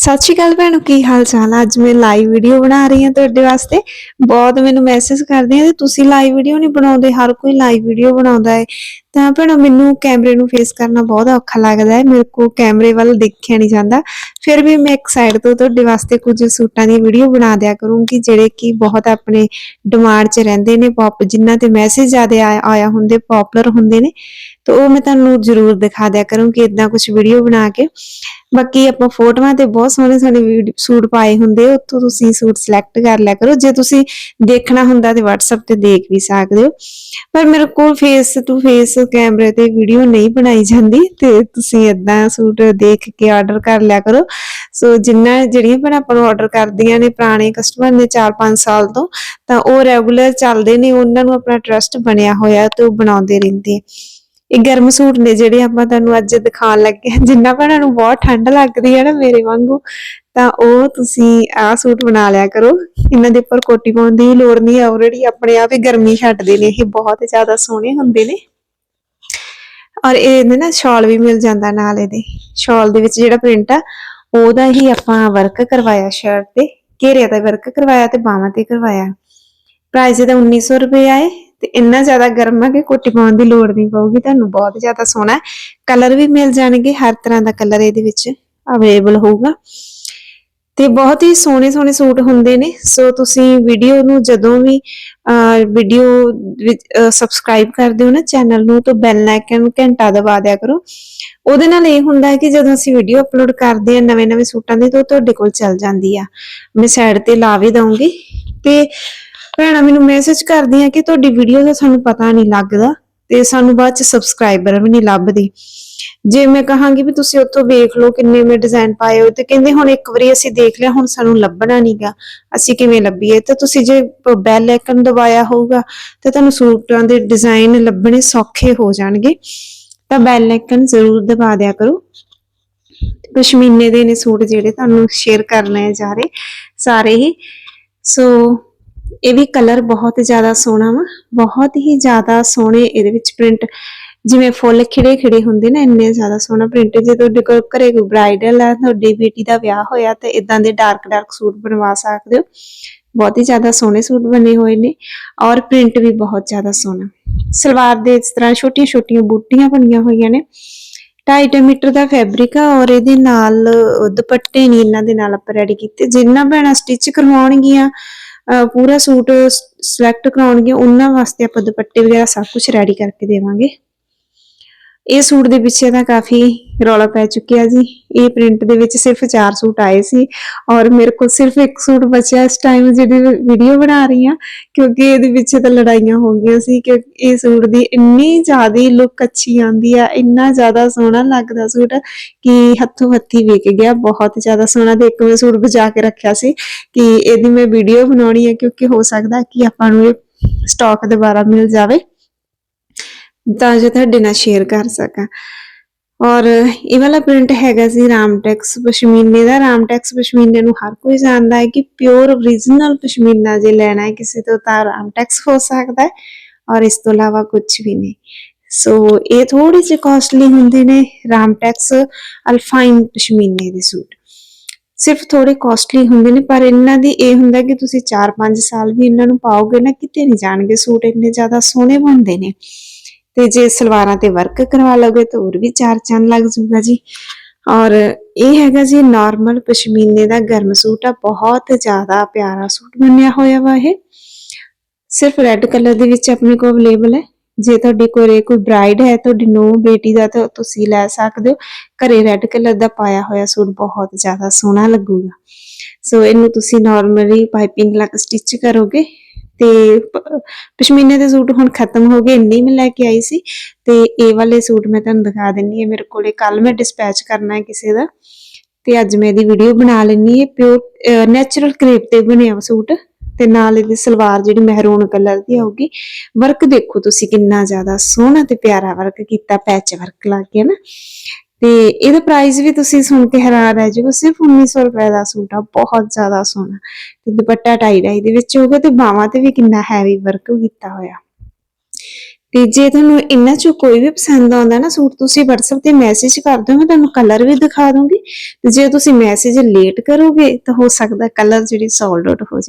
ਸਤਿ ਸ਼੍ਰੀ ਅਕਾਲ ਭੈਣੋ, ਕੀ ਹਾਲ ਚਾਲ? ਅੱਜ ਮੈਂ ਲਾਈਵ ਵੀਡੀਓ ਬਣਾ ਰਹੀ ਹਾਂ ਤੁਹਾਡੇ ਵਾਸਤੇ। ਬਹੁਤ ਮੈਨੂੰ ਮੈਸੇਜ ਕਰਦੇ ਆ ਕਿ ਤੁਸੀਂ ਲਾਈਵ ਵੀਡੀਓ ਨਹੀਂ ਬਣਾਉਂਦੇ, ਹਰ ਕੋਈ ਲਾਈਵ ਵੀਡੀਓ ਬਣਾਉਂਦਾ ਹੈ। ਤਾਂ ਭੈਣੋ, ਮੈਨੂੰ ਕੈਮਰੇ ਨੂੰ ਫੇਸ ਕਰਨਾ ਬਹੁਤ ਔਖਾ ਲੱਗਦਾ ਹੈ। ਮੇਰੇ ਕੋ ਕੈਮਰੇ ਵੱਲ ਦੇਖਿਆ ਨਹੀਂ ਜਾਂਦਾ। ਫਿਰ ਵੀ ਮੈਂ ਇੱਕ ਸਾਈਡ ਤੋਂ ਤੁਹਾਡੇ ਵਾਸਤੇ ਕੁਝ ਸੂਟਾਂ ਦੀ ਵੀਡੀਓ ਬਣਾ ਦਿਆ ਕਰੂੰਗੀ, ਜਿਹੜੇ ਕਿ ਬਹੁਤ ਆਪਣੇ ਡਿਮਾਂਡ 'ਚ ਰਹਿੰਦੇ ਨੇ। ਪੌਪ ਜਿਨ੍ਹਾਂ ਤੇ ਮੈਸੇਜ ਜ਼ਿਆਦਾ ਆਇਆ ਹੁੰਦੇ ਪਪੂਲਰ ਹੁੰਦੇ ਨੇ। ਤਾਂ ਉਹ ਮੈਂ ਤੁਹਾਨੂੰ ਜ਼ਰੂਰ ਦਿਖਾ ਦਿਆ ਕਰੂੰਗੀ ਇਦਾਂ ਕੁਝ ਵੀਡੀਓ ਬਣਾ ਕੇ। ਬਾਕੀ ਆਪਾਂ ਫੋਟੋਆਂ ਤੇ ਬਹੁਤ ਸੋਹਣੇ ਸੋਹਣੇ ਸੂਟ ਪਾਏ ਹੁੰਦੇ, ਉੱਥੋਂ ਤੁਸੀਂ ਸੂਟ ਸਿਲੈਕਟ ਕਰ ਲਿਆ ਕਰੋ। ਜੇ ਤੁਸੀਂ ਦੇਖਣਾ ਹੁੰਦਾ ਤੇ WhatsApp ਤੇ ਦੇਖ ਵੀ ਸਕਦੇ ਹੋ। ਪਰ ਮੇਰੇ ਕੋਲ ਫੇਸ ਟੂ ਫੇਸ ਕੈਮਰੇ ਤੇ ਵੀਡੀਓ ਨਹੀਂ ਬਣਾਈ ਜਾਂਦੀ ਤੇ ਤੁਸੀਂ ਇਦਾਂ ਸੂਟ ਦੇਖ ਕੇ ਆਰਡਰ ਕਰ ਲਿਆ ਕਰੋ। ਸੋ ਜਿੰਨਾ ਜਿਹੜੀਆਂ ਭੈਣਾਂ ਆਪਾਂ ਨੂੰ ਆਰਡਰ ਕਰਦੀਆਂ ਨੇ ਪੁਰਾਣੇ ਕਸਟਮਰ ਨੇ 4-5 ਸਾਲ ਤੋਂ, ਤਾਂ ਉਹ ਰੈਗੂਲਰ ਚੱਲਦੇ ਨੇ, ਉਹਨਾਂ ਨੂੰ ਆਪਣਾ ਟਰਸਟ ਬਣਿਆ ਹੋਇਆ ਤੇ ਉਹ ਬਣਾਉਂਦੇ ਰਹਿੰਦੇ ਆ। ਇਹ ਗਰਮ ਸੂਟ ਨੇ ਜਿਹੜੇ ਆਪਾਂ ਤੁਹਾਨੂੰ ਅੱਜ ਦਿਖਾਉਣ ਲੱਗੇ ਜਿੰਨਾ ਭੈਣਾਂ ਨੂੰ ਬਹੁਤ ਠੰਡ ਲੱਗਦੀ ਹੈ ਨਾ ਮੇਰੇ ਵਾਂਗੂ, ਤਾਂ ਉਹ ਤੁਸੀਂ ਆਹ ਸੂਟ ਬਣਾ ਲਿਆ ਕਰੋ। ਇਹਨਾਂ ਦੇ ਉੱਪਰ ਕੋਟੀ ਪਾਉਣ ਦੀ ਲੋੜ ਨਹੀਂ ਆਲਰੇਡੀ ਆਪਣੇ ਆਪ ਹੀ ਗਰਮੀ ਛੱਡਦੇ ਨੇ, ਇਹ ਬਹੁਤ ਜ਼ਿਆਦਾ ਸੋਹਣੇ ਹੁੰਦੇ ਨੇ। ਔਰ ਇਹਦੇ ਨਾ ਸ਼ਾਲ ਵੀ ਮਿਲ ਜਾਂਦਾ ਨਾਲ ਇਹਦੇ। ਸ਼ਾਲ ਦੇ ਵਿੱਚ ਜਿਹੜਾ ਪ੍ਰਿੰਟ ਆ, ਉਹਦਾ ਹੀ ਆਪਾਂ ਵਰਕ ਕਰਵਾਇਆ ਸ਼ਰਟ ਤੇ, ਘੇਰੇ ਦਾ ਵਰਕ ਕਰਵਾਇਆ ਤੇ ਬਾਹਾਂ ਤੇ ਕਰਵਾਇਆ। ਪ੍ਰਾਈਸ ਇਹਦਾ 1900 ਰੁਪਏ ਆਏ ਤੇ ਇੰਨਾ ਜ਼ਿਆਦਾ ਗਰਮ ਆ ਕਿ ਕੋਟੀ ਪਾਉਣ ਦੀ ਲੋੜ ਨਹੀਂ ਪਊਗੀ, ਤੁਹਾਨੂੰ ਬਹੁਤ ਜ਼ਿਆਦਾ ਸੋਹਣਾ। ਕਲਰ ਵੀ ਮਿਲ ਜਾਣਗੇ, ਹਰ ਤਰ੍ਹਾਂ ਦਾ ਕਲਰ ਇਹਦੇ ਵਿੱਚ ਅਵੇਲੇਬਲ ਹੋਊਗਾ। ਤੇ ਬਹੁਤ ਹੀ ਸੋਹਣੇ ਸੋਹਣੇ ਸੂਟ ਹੁੰਦੇ ਨੇ। ਸੋ ਤੁਸੀਂ ਵੀਡੀਓ ਨੂੰ ਜਦੋਂ ਵੀ ਵੀਡੀਓ ਸਬਸਕ੍ਰਾਈਬ ਕਰਦੇ ਹੋ ਨਾ ਚੈਨਲ ਨੂੰ, ਤਾਂ ਬੈਲ ਆਈਕਨ ਘੰਟਾ ਦਬਾ ਦਿਆ ਕਰੋ। ਉਹਦੇ ਨਾਲ ਇਹ ਹੁੰਦਾ ਹੈ ਕਿ ਜਦੋਂ ਅਸੀਂ ਵੀਡੀਓ ਅਪਲੋਡ ਕਰਦੇ ਆ ਨਵੇਂ ਨਵੇਂ ਸੂਟਾਂ ਦੀ, ਤਾਂ ਉਹ ਤੁਹਾਡੇ ਕੋਲ ਚੱਲ ਜਾਂਦੀ ਆ। ਮੈਂ ਸਾਈਡ ਤੇ ਲਾ ਵੀ ਦਊਂਗੀ। ਤੇ ਭੈਣਾਂ, ਮੈਨੂੰ ਮੈਸੇਜ ਕਰਦੀ ਆ ਕਿ ਤੁਹਾਡੀ ਵੀਡੀਓ ਦਾ ਸਾਨੂੰ ਪਤਾ ਨਹੀਂ ਲੱਗਦਾ, ਤੇ ਸਾਨੂੰ ਬਾਅਦ ਚ ਸਬਸਕ੍ਰਾਈਬਰ ਵੀ ਨਹੀਂ ਲੱਭਦੇ। ਜੇ ਮੈਂ ਕਹਾਂਗੀ ਵੀ ਤੁਸੀਂ ਉੱਥੋਂ ਵੇਖ ਲਓ ਕਿੰਨੇ ਮੈਂ ਡਿਜ਼ਾਈਨ ਪਾਏ ਹੋਏ, ਤੇ ਕਹਿੰਦੇ ਹੁਣ ਇੱਕ ਵਾਰੀ ਅਸੀਂ ਦੇਖ ਲਿਆ, ਹੁਣ ਸਾਨੂੰ ਲੱਭਣਾ ਨਹੀਂਗਾ ਅਸੀਂ ਕਿਵੇਂ ਲੱਭੀਏ? ਤਾਂ ਤੁਸੀਂ ਜੇ ਬੈਲ ਆਈਕਨ ਦਬਾਇਆ ਹੋਊਗਾ, ਤਾਂ ਤੁਹਾਨੂੰ ਸੂਟਾਂ ਦੇ ਡਿਜ਼ਾਈਨ ਲੱਭਣੇ ਸੌਖੇ ਹੋ ਜਾਣਗੇ। ਤਾਂ ਬੈਲ ਆਈਕਨ ਜ਼ਰੂਰ ਦਬਾ ਦਿਆ ਕਰੋ। ਪਸ਼ਮੀਨੇ ਦੇ ਨੇ ਸੂਟ ਜਿਹੜੇ ਤੁਹਾਨੂੰ ਸ਼ੇਅਰ ਕਰਨੇ ਜਾ ਰਹੇ, ਸਾਰੇ ਹੀ। ਸੋ ਇਹ ਵੀ ਕਲਰ ਬਹੁਤ ਜ਼ਿਆਦਾ ਸੋਹਣਾ ਵਾ, ਬਹੁਤ ਹੀ ਜ਼ਿਆਦਾ ਸੋਹਣੇ ਇਹਦੇ ਵਿੱਚ ਪ੍ਰਿੰਟ ਜਿਵੇਂ ਫੁੱਲ ਖਿੜੇ ਖਿੜੇ ਹੁੰਦੇ ਨੇ, ਇੰਨੇ ਜ਼ਿਆਦਾ ਸੋਹਣਾ ਪ੍ਰਿੰਟ ਜੇ ਤੁਹਾਡੇ ਕੋਲ ਘਰੇ ਕੋਈ ਬ੍ਰਾਈਡਲ ਆ, ਤੁਹਾਡੀ ਬੇਟੀ ਦਾ ਵਿਆਹ ਹੋਇਆ ਤੇ ਇਦਾਂ ਦੇ ਡਾਰਕ ਡਾਰਕ ਸੂਟ ਬਣਵਾ ਸਕਦੇ ਹੋ। ਬਹੁਤ ਹੀ ਜ਼ਿਆਦਾ ਸੋਹਣੇ ਸੂਟ ਬਣੇ ਹੋਏ ਨੇ ਔਰ ਪ੍ਰਿੰਟ ਵੀ ਬਹੁਤ ਜ਼ਿਆਦਾ ਸੋਹਣਾ। ਸਲਵਾਰ ਦੇ ਇਸ ਤਰ੍ਹਾਂ ਛੋਟੀਆਂ ਛੋਟੀਆਂ ਬੂਟੀਆਂ ਬਣੀਆਂ ਹੋਈਆਂ ਨੇ। 2.5 ਮੀਟਰ ਦਾ ਫੈਬਰਿਕ ਆ ਔਰ ਇਹਦੇ ਨਾਲ ਦੁਪੱਟੇ ਨਹੀਂ ਇਹਨਾਂ ਦੇ ਨਾਲ ਆਪਾਂ ਰੈਡੀ ਕੀਤੇ। ਜਿੰਨਾ ਭੈਣਾਂ ਸਟਿਚ ਕਰਵਾਉਣਗੀਆਂ ਪੂਰਾ ਸੂਟ ਸਿਲੈਕਟ ਕਰਾਉਣਗੀਆਂ, ਉਹਨਾਂ ਵਾਸਤੇ ਆਪਾਂ ਦੁਪੱਟੇ ਵਗੈਰਾ ਸਭ ਕੁਝ ਰੈਡੀ ਕਰਕੇ ਦੇਵਾਂਗੇ। ਇਹ ਸੂਟ ਦੇ ਪਿੱਛੇ ਤਾਂ ਕਾਫੀ ਰੌਲਾ ਪੈ ਚੁੱਕਿਆ ਜੀ। ਇਹ ਪ੍ਰਿੰਟ ਦੇ ਵਿੱਚ ਸਿਰਫ 4 ਸੂਟ ਆਏ ਸੀ ਔਰ ਮੇਰੇ ਕੋਲ ਸਿਰਫ ਇੱਕ ਸੂਟ ਬਚਿਆ ਇਸ ਟਾਈਮ ਜਿਹੜੀ ਵੀਡੀਓ ਬਣਾ ਰਹੀ ਆ ਕਿਉਂਕਿ ਇਹਦੇ ਪਿੱਛੇ ਤਾਂ ਲੜਾਈਆਂ ਹੋ ਗਈਆਂ ਸੀ ਕਿ ਇਹ ਸੂਟ ਦੀ ਇੰਨੀ ਜ਼ਿਆਦਾ ਲੁੱਕ ਅੱਛੀ ਆਂਦੀ ਆ, ਇੰਨਾ ਜ਼ਿਆਦਾ ਸੋਹਣਾ ਲੱਗਦਾ ਸੂਟ ਕਿ ਹੱਥੋਂ ਹੱਥੀ ਵਿਕ ਗਿਆ। ਬਹੁਤ ਜ਼ਿਆਦਾ ਸੋਹਣਾ ਤੇ ਇੱਕ ਮੈਂ ਸੂਟ ਬਚਾ ਕੇ ਰੱਖਿਆ ਸੀ ਕਿ ਇਹਦੀ ਮੈਂ ਵੀਡੀਓ ਬਣਾਉਣੀ ਹੈ ਕਿਉਂਕਿ ਹੋ ਸਕਦਾ ਕਿ ਆਪਾਂ ਨੂੰ ਇਹ ਸਟਾਕ ਦੁਬਾਰਾ ਮਿਲ ਜਾਵੇ। ਤਾਂ ਜੋ ਤੁਹਾਡੇ ਨਾਲ ਸ਼ੇਅਰ ਕਰ ਸਕਾਂ। ਔਰ ਇਹ ਵਾਲਾ ਪ੍ਰਿੰਟ ਹੈਗਾ ਸੀ ਰਾਮਟੈਕਸ ਪਸ਼ਮੀਨੇ ਦਾ। ਰਾਮਟੈਕਸ ਪਸ਼ਮੀਨੇ ਨੂੰ ਹਰ ਕੋਈ ਜਾਣਦਾ ਹੈ ਕਿ ਪਿਓਰ origignal ਪਸ਼ਮੀਨਾ ਜੇ ਲੈਣਾ ਹੈ ਕਿਸੇ ਤੋਂ ਤਾਂ ਰਾਮਟੈਕਸ ਹੋ ਸਕਦਾ ਹੈ ਔਰ ਇਸ ਤੋਂ ਇਲਾਵਾ ਕੁਝ ਵੀ ਨਹੀਂ। ਸੋ ਇਹ ਥੋੜੇ ਜਿਹੇ ਕਾਸਟਲੀ ਹੁੰਦੇ ਨੇ ਰਾਮਟੈਕਸ ਅਲਫਾਈਨ ਪਸ਼ਮੀਨੇ ਦੇ ਸੂਟ। ਸਿਰਫ ਥੋੜੇ ਕਾਸਟਲੀ ਹੁੰਦੇ ਨੇ, ਪਰ ਇਹਨਾਂ ਦੀ ਇਹ ਹੁੰਦਾ ਕਿ ਤੁਸੀਂ 4-5 ਸਾਲ ਵੀ ਇਹਨਾਂ ਨੂੰ ਪਾਓਗੇ ਨਾ, ਕਿਤੇ ਨਹੀਂ ਜਾਣਗੇ ਸੂਟ ਇੰਨੇ ਜ਼ਿਆਦਾ ਸੋਹਣੇ ਬਣਦੇ ਨੇ। ਤੇ ਜੇ ਸਲਵਾਰਾਂ ਤੇ ਵਰਕ ਕਰਵਾ ਲਓਗੇ ਤਾਂ ਹੋਰ ਵੀ ਚਾਰ ਚੰਨ ਲੱਗ ਜੂਗਾ ਜੀ। ਔਰ ਇਹ ਹੈਗਾ ਜੀ ਨਾਰਮਲ ਪਸ਼ਮੀਨੇ ਦਾ ਗਰਮ ਸੂਟ ਆ, ਬਹੁਤ ਜ਼ਿਆਦਾ ਪਿਆਰਾ ਸੂਟ ਬਣਿਆ ਹੋਇਆ ਵਾ ਇਹ। ਸਿਰਫ ਰੈੱਡ ਕਲਰ ਦੇ ਵਿੱਚ ਆਪਣੇ ਕੋਲ ਅਵੇਲੇਬਲ ਹੈ। ਜੇ ਤੁਹਾਡੇ ਕੋਲ ਕੋਈ ਬ੍ਰਾਈਡ ਹੈ, ਤੁਹਾਡੀ ਨੋ ਬੇਟੀ ਦਾ, ਤਾਂ ਤੁਸੀਂ ਲੈ ਸਕਦੇ ਹੋ। ਘਰੇ ਰੈੱਡ ਕਲਰ ਦਾ ਪਾਇਆ ਹੋਇਆ ਸੂਟ ਬਹੁਤ ਜ਼ਿਆਦਾ ਸੋਹਣਾ ਲੱਗੂਗਾ। ਸੋ ਇਹਨੂੰ ਤੁਸੀਂ ਨਾਰਮਲੀ ਪਾਈਪਿੰਗ ਲੱਗ ਸਟਿਚ ਕਰੋਗੇ। ਤੇ ਪਸ਼ਮੀਨੇ ਦੇ ਸੂਟ ਹੁਣ ਖਤਮ ਹੋ ਗਏ, ਇੰਨੇ ਮੈਂ ਲੈ ਕੇ ਆਈ ਸੀ। ਤੇ ਇਹ ਵਾਲੇ ਸੂਟ ਮੈਂ ਤੁਹਾਨੂੰ ਦਿਖਾ ਦਿੰਨੀ ਹੈ, ਮੇਰੇ ਕੋਲੇ ਕੱਲ ਮੈਂ ਡਿਸਪੈਚ ਕਰਨਾ ਹੈ ਕਿਸੇ ਦਾ। ਤੇ ਅੱਜ ਮੈਂ ਇਹਦੀ ਵੀਡੀਓ ਬਣਾ ਲੈਣੀ ਹੈ ਪਿਓਰ ਨੈਚੁਰਲ ਕ੍ਰੇਪ ਤੇ ਬਣਿਆ ਸੂਟ। ਤੇ ਨਾਲ ਇਹਦੀ ਸਲਵਾਰ ਜਿਹੜੀ ਮਹਿਰੂਨ ਕਲਰ ਦੀ ਆਊਗੀ। ਵਰਕ ਦੇਖੋ ਤੁਸੀਂ ਕਿੰਨਾ ਜ਼ਿਆਦਾ ਸੋਹਣਾ ਤੇ ਪਿਆਰਾ ਵਰਕ ਕੀਤਾ ਪੈਚ ਵਰਕ ਲਾ ਕੇ ਨਾ ਤੇ ਇਹਦਾ ਪ੍ਰਾਈਸ ਵੀ ਤੁਸੀਂ ਸੁਣ ਕੇ ਹੈਰਾਨ ਰਹਿ ਜਾਓਗੇ। ਸਿਰਫ 1900 ਰੁਪਏ ਦਾ ਸੂਟ ਆ, ਬਹੁਤ ਜ਼ਿਆਦਾ ਸੋਹਣਾ। ਤੇ ਦੁਪੱਟਾ ਟਾਈ ਡਾਈ ਦੇ ਵਿੱਚ ਹੋਊਗਾ ਤੇ ਬਾਹਾਂ ਤੇ ਵੀ ਕਿੰਨਾ ਹੈਵੀ ਵਰਕ ਕੀਤਾ ਹੋਇਆ। ਤੇ ਜੇ ਤੁਹਾਨੂੰ ਇਹਨਾਂ ਚੋਂ ਕੋਈ ਵੀ ਪਸੰਦ ਆਉਂਦਾ ਨਾ ਸੂਟ, ਤੁਸੀਂ WhatsApp ਤੇ ਮੈਸੇਜ ਕਰ ਦਿਓ ਮੈਂ ਤੁਹਾਨੂੰ ਕਲਰ ਵੀ ਦਿਖਾ ਦੂੰਗੀ। ਤੇ ਜੇ ਤੁਸੀਂ ਮੈਸੇਜ ਲੇਟ ਕਰੋਗੇ, ਤਾਂ ਹੋ ਸਕਦਾ ਕਲਰ ਜਿਹੜੀ ਸੋਲਡ ਆਊਟ ਹੋ ਜਾਏ